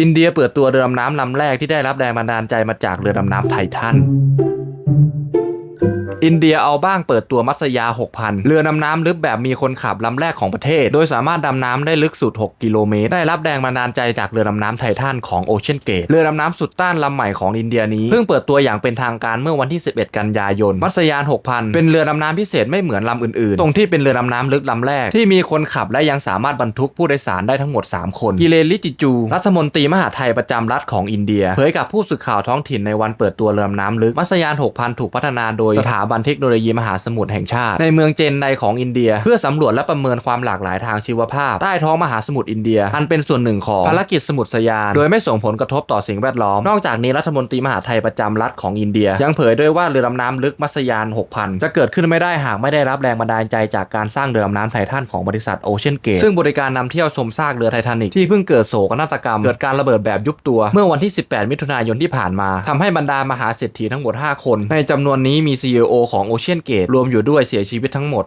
อินเดียเปิดตัวเรือดำน้ำลำแรกที่ได้รับแรงบันดาลใจมาจากเรือดำน้ำไททัน อินเดียเอาบ้างเปิดตัวมัสยา 6,000 เรือดำน้ำลึกแบบมีคนขับลำแรกของประเทศ โดยสามารถดำน้ำได้ลึกสุด 6 กิโลเมตร ได้รับแรงบันดาลใจจากเรือดำน้ำไททันของโอเชียนเกต เรือดำน้ำสุดต้านลำใหม่ของอินเดียนี้ เพิ่งเปิดตัวอย่างเป็นทางการเมื่อวันที่ 11 กันยายน มัสยาน 6,000 เป็นเรือดำน้ำพิเศษไม่เหมือนลำอื่นๆ ตรงที่เป็นเรือดำน้ำลึกลำแรก ที่มีคนขับและยังสามารถบรรทุกผู้โดยสารได้ทั้งหมด 3 คนกิเลนลิจิจู รัฐมนตรีมหาไทยประจำรัฐของอินเดียเผยกับผู้สื่อข่าวท้องถิ่นในวันเปิดตัวเรือดำน้ำลึกมัสยาน 6,000 ถูกพัฒนาโดยสถาบันเทคโนโลยีมหาสมุทรแห่งชาติ ในเมืองเจนไดของอินเดีย เพื่อสำรวจและประเมินความหลากหลายทางชีวภาพ ใต้ท้องมหาสมุทรอินเดีย อันเป็นส่วนหนึ่งของภารกิจสมุทรสยาน โดยไม่ส่งผลกระทบต่อสิ่งแวดล้อม นอกจากนี้รัฐมนตรีมหาไทยประจำรัฐของอินเดีย ยังเผยด้วยว่าเรือดำน้ำลึกมัสยาน 6,000 จะเกิดขึ้นไม่ได้หากไม่ได้รับแรงบันดาลใจจากการสร้างเรือดำน้ำไททันของบริษัทโอเชียนเกตซึ่งบริการนำเที่ยวชมซากเรือไททานิกที่เพิ่งเกิดโศกนาฏกรรม เกิดการระเบิดแบบยุบตัว เมื่อวันที่ 18 มิถุนายนที่ผ่านมาทำให้บรรดามหาเศรษฐีทั้งหมด 5 คน ในจำนวนนี้มี CEO ของโอเชียนเกตรวมอยู่ด้วยเสียชีวิตทั้งหมด